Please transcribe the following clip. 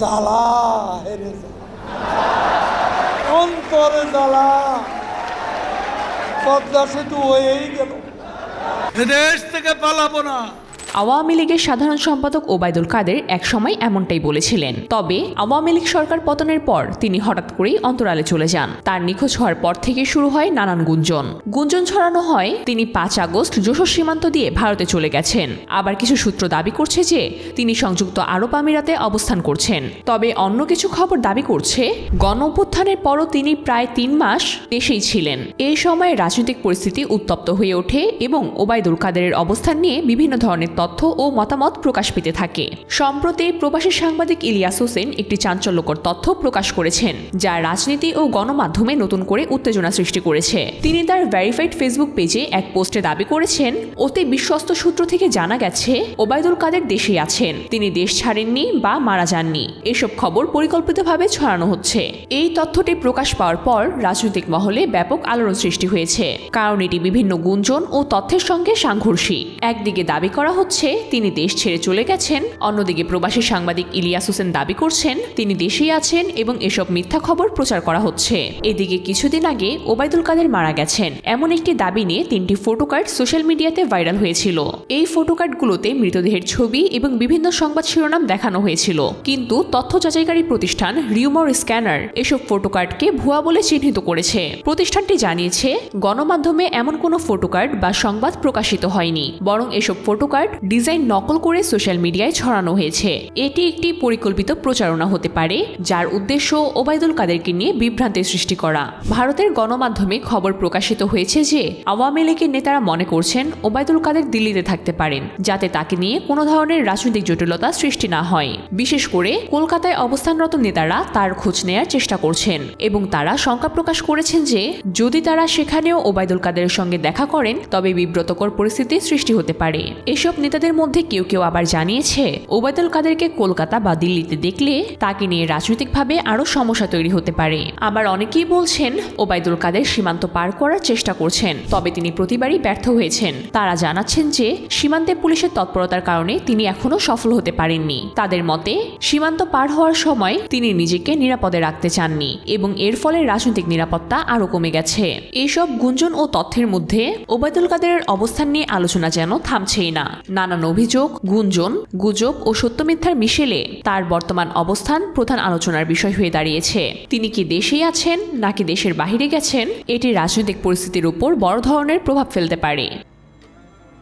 জ্বালা। হেরে অন্তরে জ্বালা। পদ্মা সেতু হয়েই গেল। দেশ থেকে পালাবো না। আওয়ামী লীগের সাধারণ সম্পাদক ওবায়দুল কাদের একসময় এমনটাই বলেছিলেন। তবে আওয়ামী লীগ সরকার পতনের পর তিনি হঠাৎ করেই অন্তরালে চলে যান। তার নিখোঁজ হওয়ার পর থেকে শুরু হয় নানান গুঞ্জন। গুঞ্জন ছড়ানো হয়, তিনি পাঁচ আগস্ট যশোর সীমান্ত দিয়ে ভারতে চলে গেছেন। আবার কিছু সূত্র দাবি করছে যে, তিনি সংযুক্ত আরব আমিরাতে অবস্থান করছেন। তবে অন্য কিছু খবর দাবি করছে গণ অভ্যুত্থানের পরও তিনি প্রায় তিন মাস দেশেই ছিলেন। এই সময় রাজনৈতিক পরিস্থিতি উত্তপ্ত হয়ে ওঠে এবং ওবায়দুল কাদেরের অবস্থান নিয়ে বিভিন্ন ধরনের তথ্য ও মতামত প্রকাশ পেতে থাকে। সম্প্রতি প্রবাসী সাংবাদিক ইলিয়াস হোসেন একটি চাঞ্চল্যকর তথ্য প্রকাশ করেছেন, যা রাজনীতি ও গণমাধ্যমে নতুন করে উত্তেজনা সৃষ্টি করেছে। তিনি তার ভেরিফাইড ফেসবুক পেজে এক পোস্টে দাবি করেছেন, অতি বিশ্বস্ত সূত্র থেকে জানা গেছে, ওবায়দুল কাদের দেশে আছেন। তিনি দেশ ছাড়েননি বা মারা যাননি। এসব খবর পরিকল্পিতভাবে ছড়ানো হচ্ছে। এই তথ্যটি প্রকাশ পাওয়ার পর রাজনৈতিক মহলে ব্যাপক আলোড়ন সৃষ্টি হয়েছে। কারণ এটি বিভিন্ন গুঞ্জন ও তথ্যের সঙ্গে সাংঘর্ষিক। একদিকে দাবি করা হচ্ছে তিনি দেশ ছেড়ে চলে গেছেন। অন্যদিকে প্রবাসী সাংবাদিক ইলিয়াস হোসেন দাবি করছেন, তিনি দেশেই আছেন এবং এসব মিথ্যা খবর প্রচার করা হচ্ছে। এদিকে কিছুদিন আগে ওবায়দুল কাদের মারা গেছেন। এমন একটি দাবি নিয়ে তিনটি ফটো কার্ড সোশ্যাল মিডিয়াতে ভাইরাল হয়েছিল। এই ফটো কার্ডগুলোতে মৃতদেহের ছবি এবং বিভিন্ন সংবাদ শিরোনাম দেখানো হয়েছিল। কিন্তু তথ্য যাচাইকারী প্রতিষ্ঠান রিউমর স্ক্যানার এসব ফটো কার্ডকে ভুয়া বলে চিহ্নিত করেছে। প্রতিষ্ঠানটি জানিয়েছে, গণমাধ্যমে এমন কোনো ফটো কার্ড বা সংবাদ প্রকাশিত হয়নি। বরং এসব ফটো কার্ড ডিজাইন নকল করে সোশ্যাল মিডিয়ায় ছড়ানো হয়েছে। এটি একটি পরিকল্পিত প্রচারণা হতে পারে, যার উদ্দেশ্য ওবায়দুল কাদেরকে নিয়ে বিভ্রান্তির সৃষ্টি করা। ভারতের গণমাধ্যমে খবর প্রকাশিত হয়েছে যে, আওয়ামী লীগের নেতারা মনে করছেন ওবায়দুল কাদের দিল্লিতে থাকতে পারেন, যাতে তাকে নিয়ে কোনো ধরনের রাজনৈতিক জটিলতা সৃষ্টি না হয়। বিশেষ করে কলকাতায় অবস্থানরত নেতারা তার খোঁজ নেয়ার চেষ্টা করছেন এবং তারা শঙ্কা প্রকাশ করেছেন যে, যদি তারা সেখানেও ওবায়দুল কাদেরের সঙ্গে দেখা করেন, তবে বিব্রতকর পরিস্থিতির সৃষ্টি হতে পারে। এসব নেতাদের মধ্যে কেউ কেউ আবার জানিয়েছে ওবায়দুল কাদেরকে কলকাতা বা দিল্লিতে দেখলে তাকে নিয়ে রাজনৈতিকভাবে আরও সমস্যা তৈরি হতে পারে। আবার অনেকেই বলছেন ওবায়দুল কাদের সীমান্ত পার করার চেষ্টা করছেন, তবে তিনি প্রতিবারই ব্যর্থ হয়েছেন। তারা জানাচ্ছেন যে, সীমান্তে পুলিশের তৎপরতার কারণে তিনি এখনও সফল হতে পারেননি। তাদের মতে, সীমান্ত পার হওয়ার সময় তিনি নিজেকে নিরাপদে রাখতে চাননি এবং এর ফলে রাজনৈতিক নিরাপত্তা আরও কমে গেছে। এইসব গুঞ্জন ও তথ্যের মধ্যে ওবায়দুল কাদেরের অবস্থান নিয়ে আলোচনা যেন থামছেই না। নানান অভিযোগ, গুঞ্জন, গুজব ও সত্যমিথ্যার মিশেলে তার বর্তমান অবস্থান প্রধান আলোচনার বিষয় হয়ে দাঁড়িয়েছে। তিনি কি দেশেই আছেন নাকি দেশের বাহিরে গেছেন, এটি রাজনৈতিক পরিস্থিতির উপর বড় ধরনের প্রভাব ফেলতে পারে।